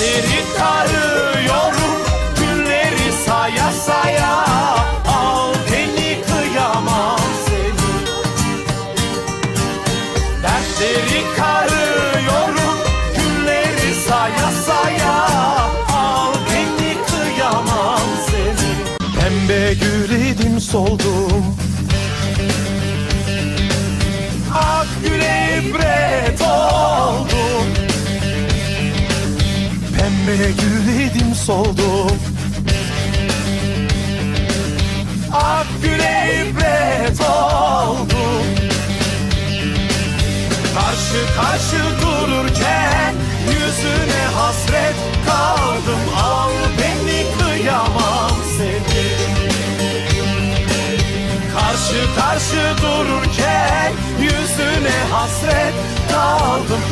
Dertleri tarıyorum Günleri saya saya. Al beni kıyamam seni. Dertleri karıyorum Günleri saya saya. Al beni kıyamam seni. Pembe gül idim soldum Pembe gül idim soldum Ak güle ibret oldum Karşı karşı dururken Yüzüne hasret kaldım. Al beni kıyamam seni. Karşı karşı dururken Yüzüne hasret kaldım